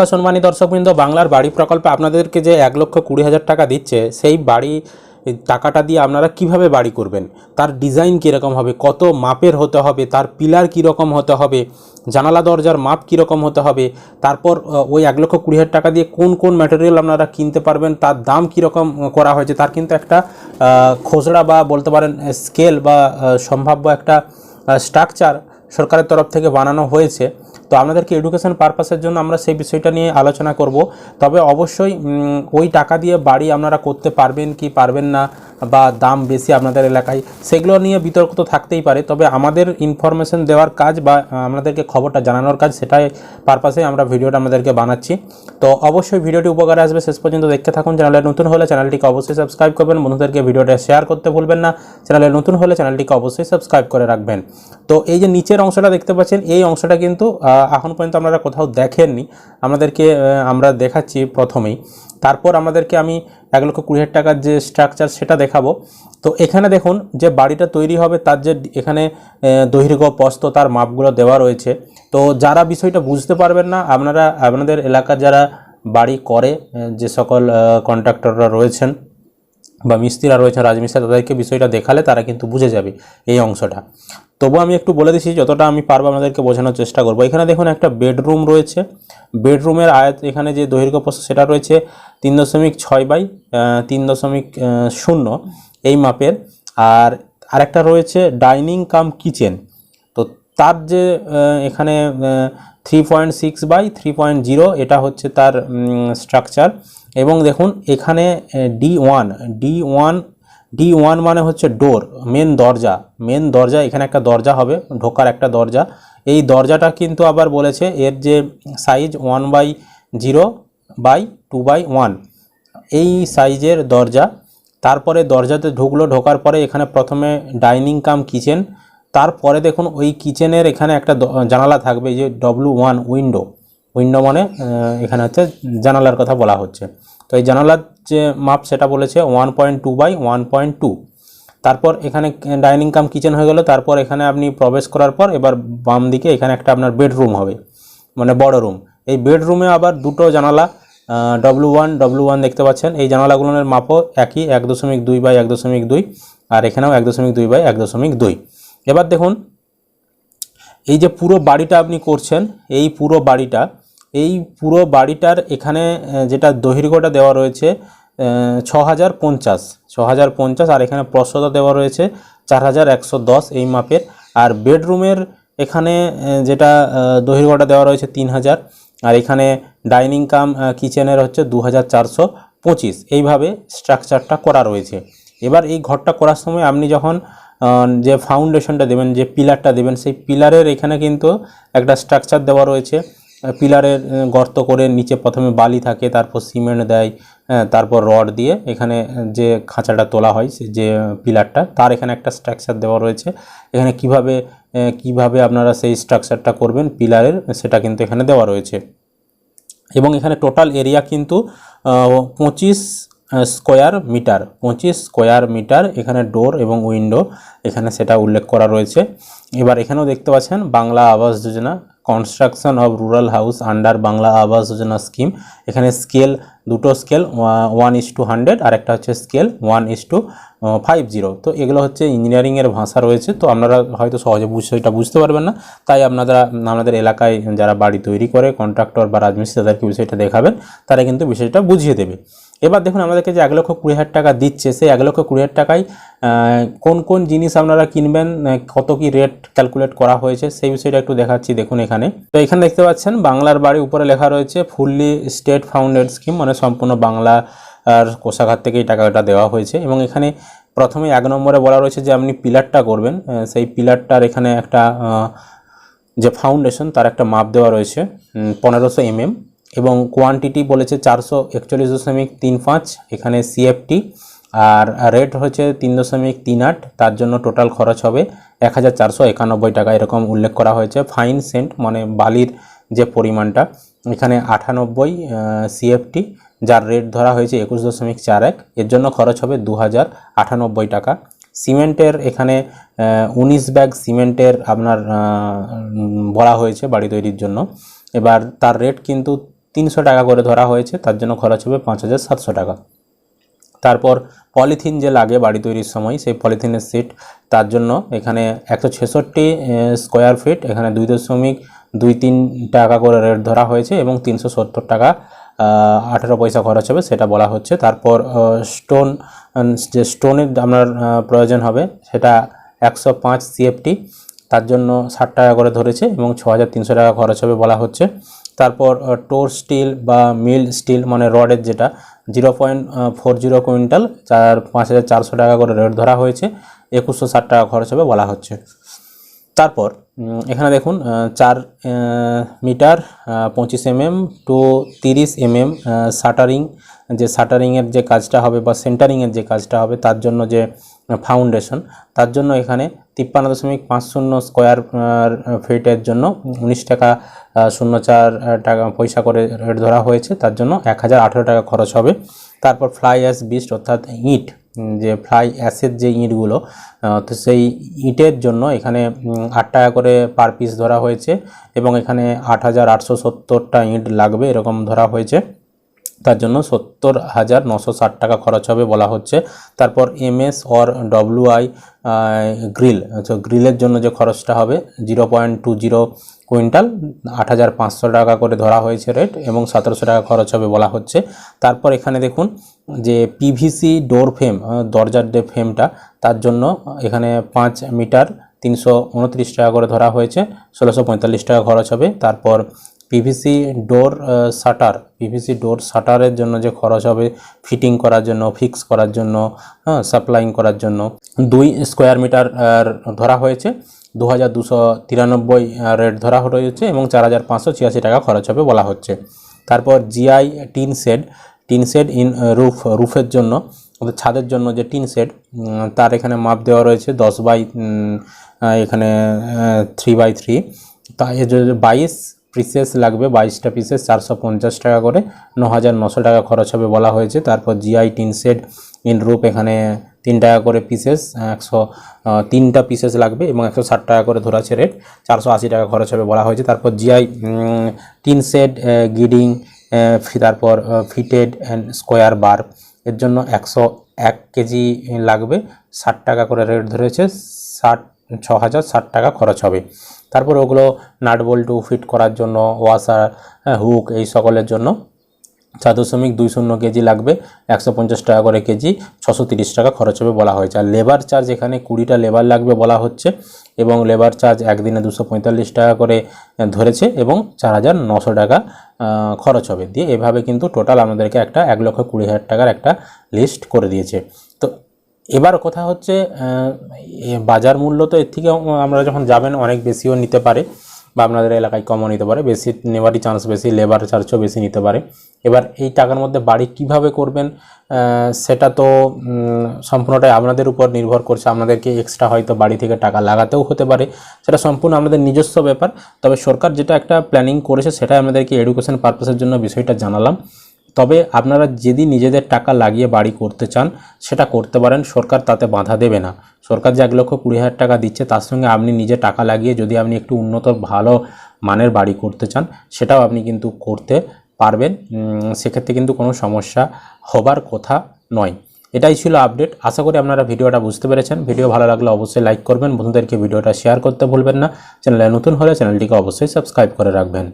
নমস্কার সম্মানী দর্শকবৃন্দ, বাংলার বাড়ি প্রকল্পে আপনাদেরকে যে এক লক্ষ কুড়ি হাজার টাকা দিচ্ছে, সেই বাড়ি টাকাটা দিয়ে আপনারা কীভাবে বাড়ি করবেন? তার ডিজাইন কীরকম হবে? কত মাপের হতে হবে? তার পিলার কীরকম হতে হবে? জানালা দরজার মাপ কীরকম হতে হবে? তারপর ওই এক লক্ষ কুড়ি হাজার টাকা দিয়ে কোন কোন ম্যাটেরিয়াল আপনারা কিনতে পারবেন? তার দাম কীরকম করা হয়েছে? তার কিন্তু একটা খসড়া বা বলতে পারেন স্কেল বা সম্ভাব্য একটা স্ট্রাকচার সরকারের তরফ থেকে বানানো হয়েছে। তো আপনাদেরকে এডুকেশান পারপাসের জন্য আমরা সেই বিষয়টা নিয়ে আলোচনা করব। তবে অবশ্যই ওই টাকা দিয়ে বাড়ি আপনারা করতে পারবেন কি পারবেন না বা দাম বেশি আপনাদের এলাকায়, সেগুলো নিয়ে বিতর্ক তো থাকতেই পারে। তবে আমাদের ইনফরমেশন দেওয়ার কাজ বা আপনাদেরকে খবরটা জানানোর কাজ, সেটাই পারপাসে আমরা ভিডিওটা আমাদেরকে বানাচ্ছি। তো অবশ্যই ভিডিওটি উপকারে আসবে। শেষ পর্যন্ত দেখতে থাকুন। চ্যানেলে নতুন হলে চ্যানেলটিকে অবশ্যই সাবস্ক্রাইব করবেন। বন্ধুদেরকে ভিডিওটা শেয়ার করতে ভুলবেন না। চ্যানেলে নতুন হলে চ্যানেলটিকে অবশ্যই সাবস্ক্রাইব করে রাখবেন। তো এই যে নিচের অংশটা দেখতে পাচ্ছেন, এই অংশটা কিন্তু এখন পর্যন্ত আপনারা কোথাও দেখেননি। আমাদেরকে আমরা দেখাচ্ছি প্রথমেই। তারপর আমাদেরকে আমি এক লক্ষ কুড়ি হাজার টাকার যে স্ট্রাকচার সেটা দেখাবো। তো এখানে দেখুন যে বাড়িটা তৈরি হবে, তার যে এখানে দৈর্ঘ্য প্রস্থ তার মাপগুলো দেওয়া রয়েছে। তো যারা বিষয়টা বুঝতে পারবেন না, আপনারা, আপনাদের এলাকার যারা বাড়ি করে যে সকল কন্ট্রাক্টররা রয়েছেন বা মিস্ত্রিরা রয়েছেন, রাজমিস্ত্রি, তাদেরকে বিষয়টা দেখালে তারা কিন্তু বুঝে যাবে এই অংশটা। তবু আমি একটু বলে দিচ্ছি, যতটা আমি পারব আপনাদেরকে বোঝানোর চেষ্টা করব। এখানে দেখুন একটা বেডরুম রয়েছে। বেডরুমের আয়াত এখানে যে দৈর্ঘ্য প্রস্থ, সেটা রয়েছে তিন দশমিক ছয় বাই তিন দশমিক শূন্য এই মাপের। আর আরেকটা রয়েছে ডাইনিং কাম কিচেন। তো তার যে এখানে three point six by three point zero এটা হচ্ছে তার স্ট্রাকচার এবং দেখুন এখানে D one D one D one মানে হচ্ছে ডোর মেন দরজা। মেন দরজা, এখানে একটা দরজা হবে, ঢোকার একটা দরজা। এই দরজাটা কিন্তু আবার বলেছে এর যে size one by zero by two by one এই সাইজের দরজা, তারপরে দরজাতে ঢুকলো, ঢোকার পরে এখানে প্রথমে ডাইনিং কাম কিচেন তারপরে দেখুন ওই কিচেনের এখানে একটা জানালা থাকবে যে ডব্লু ওয়ান উইন্ডো উইন্ডো মানে এখানে হচ্ছে জানালার কথা বলা হচ্ছে। তো এই জানালার যে মাপ সেটা বলেছে one point two by one point two তারপর এখানে ডাইনিং কাম কিচেন হয়ে গেল। তারপর এখানে আপনি প্রবেশ করার পর এবার বাম দিকে এখানে একটা আপনার বেডরুম হবে মানে বড় রুম এই বেডরুমে আবার দুটো জানালা ডব্লু ওয়ান ডব্লু ওয়ান দেখতে পাচ্ছেন। এই জানালাগুলোর মাপও একই, এক দশমিক দুই বাই এক দশমিক দুই, আর এখানেও এক দশমিক দুই বাই এক দশমিক দুই। এবার দেখুন, এই যে পুরো বাড়িটা আপনি করছেন, এই পুরো বাড়িটা এই পুরো বাড়িটার এখানে যেটা দৈর্ঘ্যটা দেওয়া রয়েছে ছ হাজার পঞ্চাশ ছ হাজার পঞ্চাশ, আর এখানে প্রস্থতা দেওয়া রয়েছে চার হাজার একশো দশ এই মাপের। আর বেডরুমের এখানে যেটা দৈর্ঘ্যটা দেওয়া রয়েছে তিন হাজার আর এখানে ডাইনিং কাম কিচেনের হচ্ছে দু হাজার চারশো পঁচিশ। এইভাবে স্ট্রাকচারটা করা রয়েছে। এবার এই ঘরটা করার সময় আপনি যখন যে ফাউন্ডেশনটা দেবেন, যে পিলারটা দেবেন, সেই পিলারের এখানে কিন্তু একটা স্ট্রাকচার দেওয়া রয়েছে। পিলারের গর্ত করে নিচে প্রথমে বালি থাকে, তারপর সিমেন্ট দেয় তারপর রড দিয়ে এখানে যে খাঁচাটা তোলা হয় যে পিলারটা, তার এখানে একটা স্ট্রাকচার দেওয়া রয়েছে। এখানে কীভাবে কীভাবে আপনারা সেই স্ট্রাকচারটা করবেন পিলারের, সেটা কিন্তু এখানে দেওয়া রয়েছে। এবং এখানে টোটাল এরিয়া কিন্তু পঁচিশ স্কোয়ার মিটার পঁচিশ স্কোয়ার মিটার এখানে ডোর এবং উইন্ডো এখানে সেটা উল্লেখ করা রয়েছে। এবার এখানেও দেখতে পাচ্ছেন Bangla Awas Yojana construction of rural house under Bangla Awas Yojana scheme এখানে স্কেল দুটো scale one is two hundred আর একটা হচ্ছে scale one is two five zero তো এগুলো হচ্ছে ইঞ্জিনিয়ারিংয়ের ভাষা রয়েছে, তো আপনারা হয়তো সহজে বিষয়টা বুঝতে পারবেন না। তাই আপনারা আপনাদের এলাকায় যারা বাড়ি তৈরি করে কন্ট্রাক্টর বা রাজমিস্ত্রি, তাদেরকে বিষয়টা দেখাবেন, তারা কিন্তু বিষয়টা বুঝিয়ে দেবে। এবার দেখুন আমাদেরকে যে এক লক্ষ কুড়ি হাজার টাকা দিচ্ছে, সেই এক লক্ষ কুড়ি হাজার টাকায় কোন কোন জিনিস আপনারা কিনবেন কত কি রেট ক্যালকুলেট করা হয়েছে, সেই বিষয়টা একটু দেখাচ্ছি দেখুন এখানে। তো এখানে দেখতে পাচ্ছেন, বাংলার বাড়ি উপরে লেখা রয়েছে ফুললি স্টেট ফাউন্ডেড স্কিম মানে সম্পূর্ণ বাংলা আর কোষাগার থেকে এই টাকাটা দেওয়া হয়েছে। এবং এখানে প্রথমে এক নম্বরে বলা রয়েছে যে, আপনি পিলারটা করবেন সেই পিলারটার এখানে একটা যে ফাউন্ডেশন তার একটা মাপ দেওয়া রয়েছে পনেরোশো এমএম এবং কোয়ান্টিটি বলেছে চারশো একচল্লিশ দশমিক তিন পাঁচ, এখানে সিএফটি আর রেট হচ্ছে তিন দশমিক তিন আট, তার জন্য টোটাল খরচ হবে এক হাজার চারশো একানব্বই টাকা, এরকম উল্লেখ করা হয়েছে। ফাইন সেন্ট মানে বালির যে পরিমাণটা, এখানে আটানব্বই সিএফটি যার রেট ধরা হয়েছে একুশ দশমিক চার এক, এর জন্য খরচ হবে দু হাজার আটানব্বই টাকা। সিমেন্টের এখানে উনিশ ব্যাগ সিমেন্টের আপনার বলা হয়েছে বাড়ি তৈরির জন্য। এবার তার রেট কিন্তু তিনশো টাকা করে ধরা হয়েছে, তার জন্য খরচ হবে পাঁচ হাজার সাতশো টাকা। তারপর পলিথিন যে লাগে বাড়ি তৈরির সময়, সেই পলিথিনের সিট, তার জন্য এখানে একশো ছেষট্টি স্কোয়ার ফিট এখানে দুই দশমিক দুই তিন টাকা করে রেট ধরা হয়েছে এবং তিনশো সত্তর টাকা আঠেরো পয়সা খরচ হবে, সেটা বলা হচ্ছে। তারপর স্টোন যে স্টোনের আপনার প্রয়োজন হবে, সেটা একশো পাঁচ সিএফটি তার জন্য ষাট টাকা করে ধরেছে এবং ছ হাজার তিনশো টাকা খরচ হবে বলা হচ্ছে। তারপর টোর স্টিল বা মিল স্টিল মানে রডের যেটা, zero point four zero quintal, চার, পাঁচ হাজার চারশো টাকা করে রেট ধরা হয়েছে, একুশশো ষাট টাকা খরচ হবে বলা হচ্ছে। তারপর এখানে দেখুন চার মিটার পঁচিশ এমএম, টু তিরিশ এমএম শাটারিং, যে শাটারিংয়ের যে কাজটা হবে বা সেন্টারিংয়ের যে কাজটা হবে, তার জন্য যে ফাউন্ডেশন তার জন্য এখানে তিপ্পান্ন দশমিক পাঁচ শূন্য স্কোয়ার ফিটের জন্য উনিশ টাকা শূন্য চার টাকা পয়সা করে রেট ধরা হয়েছে। তার জন্য এক হাজার আঠেরো টাকা খরচ হবে। তারপর ফ্লাই অ্যাশ বিস্ট অর্থাৎ ইট যে ফ্লাই অ্যাসের যে ইঁটগুলো তো সেই ইটের জন্য এখানে আট টাকা করে পার পিস ধরা হয়েছে এবং এখানে আট হাজার আটশো সত্তরটা ইঁট লাগবে, এরকম ধরা হয়েছে। তার জন্য সত্তর হাজার নশো ষাট টাকা খরচ হবে বলা হচ্ছে। তারপর এমএস অর ডব্লিউআই গ্রিল আচ্ছা গ্রিলের জন্য যে খরচটা হবে, zero point two zero quintal, আট হাজার পাঁচশো টাকা করে ধরা হয়েছে রেট এবং সতেরোশো টাকা খরচ হবে বলা হচ্ছে। তারপর এখানে দেখুন যে পিভিসি ডোর ফ্রেম দরজার যে ফ্রেমটা তার জন্য এখানে পাঁচ মিটার তিনশো উনত্রিশ টাকা করে ধরা হয়েছে, ষোলোশো টাকা খরচ হবে। তারপর PVC door shutter PVC door শাটারের জন্য যে খরচ হবে ফিটিং করার জন্য ফিক্স করার জন্য হ্যাঁ সাপ্লাইং করার জন্য, দুই স্কোয়ার মিটার ধরা হয়েছে। দু হাজার দুশো তিরানব্বই রেট ধরা হয়েছে এবং চার হাজার পাঁচশো ছিয়াশি টাকা খরচ হবে বলা হচ্ছে। তারপর GI tin shed tin shed in roof রুফের জন্য, অর্থাৎ ছাদের জন্য যে টিন শেড তার এখানে মাপ দেওয়া রয়েছে, দশ বাই এখানে থ্রি বাই থ্রি তা বাইশ পিসেস লাগবে, বাইশটা পিসেস চারশো পঞ্চাশ টাকা করে ন হাজার নশো টাকা খরচ হবে বলা হয়েছে। তারপর জিআই টিন সেট ইন রুপ এখানে তিন টাকা করে পিসেস একশো তিনটা পিসেস লাগবে এবং একশো ষাট টাকা করে ধরা আছে রেট চারশো আশি টাকা খরচ হবে বলা হয়েছে। তারপর জিআই টিন সেট গিডিং তারপর ফিটেড অ্যান্ড স্কোয়ার বার এর জন্য একশো এক কেজি লাগবে, ষাট টাকা করে রেট ধরেছে, ষাট ছ হাজার ষাট টাকা খরচ হবে। তারপর ওগুলো নাট বল্টু ফিট করার জন্য, ওয়াসার হুক এই সকলের জন্য চার দশমিক দুই শূন্য কেজি লাগবে, একশো পঞ্চাশ টাকা করে কেজি, ছশো তিরিশ টাকা খরচ হবে বলা হয়েছে। আর লেবার চার্জ এখানে কুড়িটা লেবার লাগবে বলা হচ্ছে এবং লেবার চার্জ একদিনে দুশো পঁয়তাল্লিশ টাকা করে ধরেছে এবং চার হাজার নশো টাকা খরচ হবে। দিয়ে এভাবে কিন্তু টোটাল আমাদেরকে একটা এক লক্ষ কুড়ি হাজার টাকার একটা লিস্ট করে দিয়েছে। এবার কথা হচ্ছে বাজার মূল্য তো এর থেকে আমরা যখন যাবেন অনেক বেশিও নিতে পারে বা আপনাদের এলাকায় কমও নিতে পারে, বেশি নেওয়ারই চান্স বেশি লেবার চার্জও বেশি নিতে পারে। এবার এই টাকার মধ্যে বাড়ি কীভাবে করবেন সেটা তো সম্পূর্ণটাই আপনাদের উপর নির্ভর করছে। আপনাদেরকে এক্সট্রা হয়তো বাড়ি থেকে টাকা লাগাতেও হতে পারে, সেটা সম্পূর্ণ আমাদের নিজস্ব ব্যাপার। তবে সরকার যেটা একটা প্ল্যানিং করেছে, সেটাই আমাদেরকে এডুকেশন পারপাসের জন্য বিষয়টা জানালাম। তবে আপনারা যদি নিজেদের টাকা লাগিয়ে বাড়ি করতে চান, সেটা করতে পারেন, সরকার তাতে বাধা দেবে না। সরকার যে এক লক্ষ কুড়ি হাজার টাকা দিচ্ছে, তার সঙ্গে আপনি নিজে টাকা লাগিয়ে যদি আপনি একটু উন্নত, ভালো মানের বাড়ি করতে চান, সেটাও আপনি কিন্তু করতে পারবেন। সেক্ষেত্রে কিন্তু কোনো সমস্যা হবার কথা নয়। এটাই ছিল আপডেট। আশা করি আপনারা ভিডিওটা বুঝতে পেরেছেন। ভিডিও ভালো লাগলে অবশ্যই লাইক করবেন। বন্ধুদেরকে ভিডিওটা শেয়ার করতে ভুলবেন না। চ্যানেলে নতুন হলে চ্যানেলটিকে অবশ্যই সাবস্ক্রাইব করে রাখবেন।